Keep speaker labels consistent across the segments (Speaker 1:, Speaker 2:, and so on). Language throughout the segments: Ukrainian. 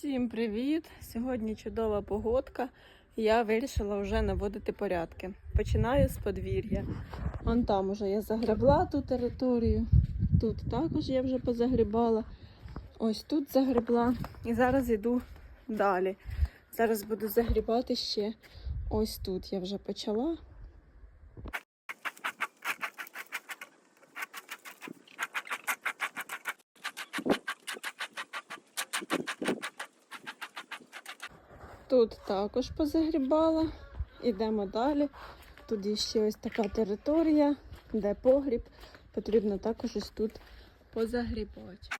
Speaker 1: Всім привіт! Сьогодні чудова погодка. Я вирішила вже наводити порядки. Починаю з подвір'я. Вон там уже я загребла ту територію. Тут також я вже позагрібала. Ось тут загребла. І зараз йду далі. Зараз буду загрібати ще ось тут. Я вже почала. Тут також позагрібала. Ідемо далі. Тут є ще ось така територія, де погріб. Потрібно також ось тут позагрібати.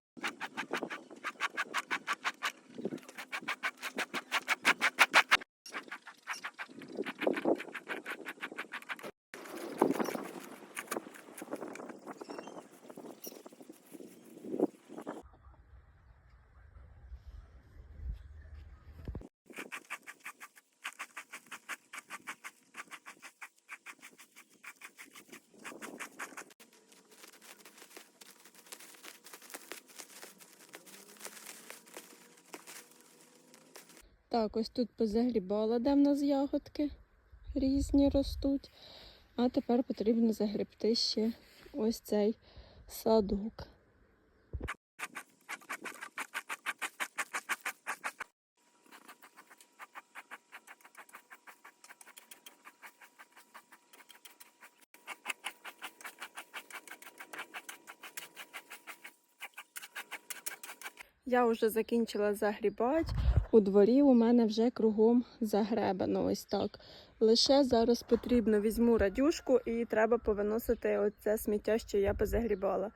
Speaker 1: Так, ось тут позагрібала, де в нас ягодки різні ростуть. А тепер потрібно загребти ще ось цей садок. Я вже закінчила загрібати. У дворі у мене вже кругом загребано ось так. Лише зараз потрібно візьму радюшку і треба повиносити оце сміття, що я позагрібала.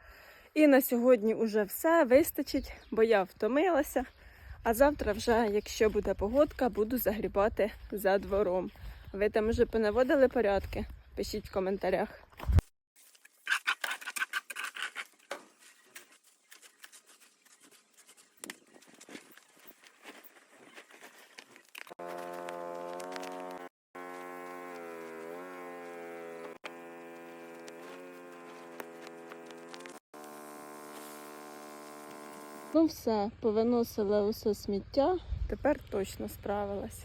Speaker 1: І на сьогодні вже все вистачить, бо я втомилася. А завтра, вже, якщо буде погодка, буду загрібати за двором. Ви там вже понаводили порядки? Пишіть в коментарях. Ну все, повиносила усе сміття. Тепер точно справилась.